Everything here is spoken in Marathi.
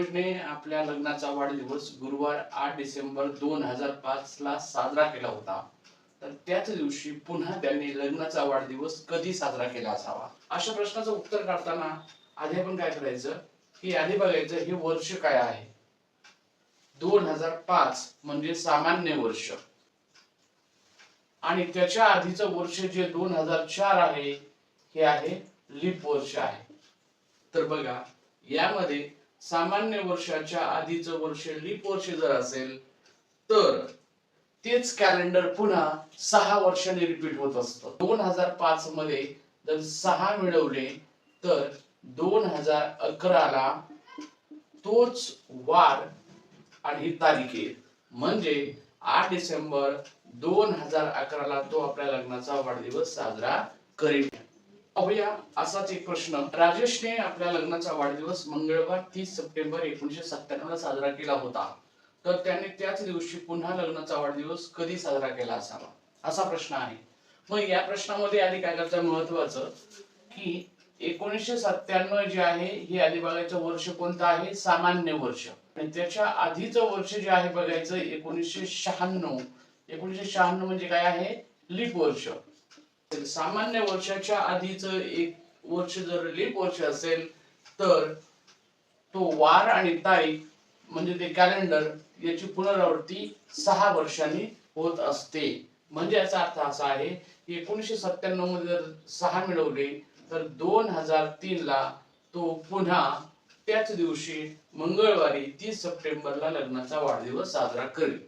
मनोजने आपल्या लग्नाचा वाढदिवस गुरुवार आठ डिसेंबर दोन हजार पाच ला साजरा केला होता. तर त्याच दिवशी पुन्हा त्यांनी लग्नाचा वाढदिवस कधी साजरा केला असावा? अशा प्रश्नाचं उत्तर काढताना आधी आपण काय करायचं? की आधी बघायचं हे वर्ष काय आहे? दोन हजार पाच म्हणजे सामान्य वर्ष. आणि त्याच्या आधीचं वर्ष जे दोन हजार चार आहे हे आहे लीप वर्ष आहे. तर बघा यामध्ये सामान्य वर्षाच्या आधीचं वर्ष लीप वर्ष जर असेल तर तेच कॅलेंडर पुन्हा सहा वर्षांनी रिपीट होत असतं. दोन हजार पाच मध्ये जर सहा मिळवले तर दोन हजार अकराला तोच वार आणि तारीख. येईल म्हणजे आठ डिसेंबर दोन हजार अकराला तो आपल्या लग्नाचा वाढदिवस साजरा करेल. पाहूया असाच एक प्रश्न. राजेशने आपल्या लग्नाचा वाढदिवस मंगळवार तीस सप्टेंबर एकोणीशे सत्त्याण्णव ला साजरा केला होता. तर त्याने त्याच दिवशी पुन्हा लग्नाचा वाढदिवस कधी साजरा केला असावा? असा प्रश्न आहे. मग या प्रश्नामध्ये आधी काय करायचं महत्वाचं की एकोणीसशे सत्त्याण्णव जे आहे हे अलिबागाचं वर्ष कोणतं आहे? सामान्य वर्ष. आणि त्याच्या आधीचं वर्ष जे आहे बघायचं एकोणीसशे शहाण्णव. एकोणीसशे शहाण्णव म्हणजे काय आहे? लीप वर्ष. सामान्य वर्षाच्या आधीच एक वर्ष जर लीप वर्ष असेल तर तो वार आणि तारीख म्हणजे ते कॅलेंडर याची पुनरावृत्ती सहा वर्षांनी होत असते. म्हणजे याचा अर्थ असा आहे की एकोणीसशे सत्त्याण्णवमध्ये जर सहा मिळवले तर दोन हजार तीन ला तो पुन्हा त्याच दिवशी मंगळवारी तीस सप्टेंबरला लग्नाचा वाढदिवस साजरा करेल.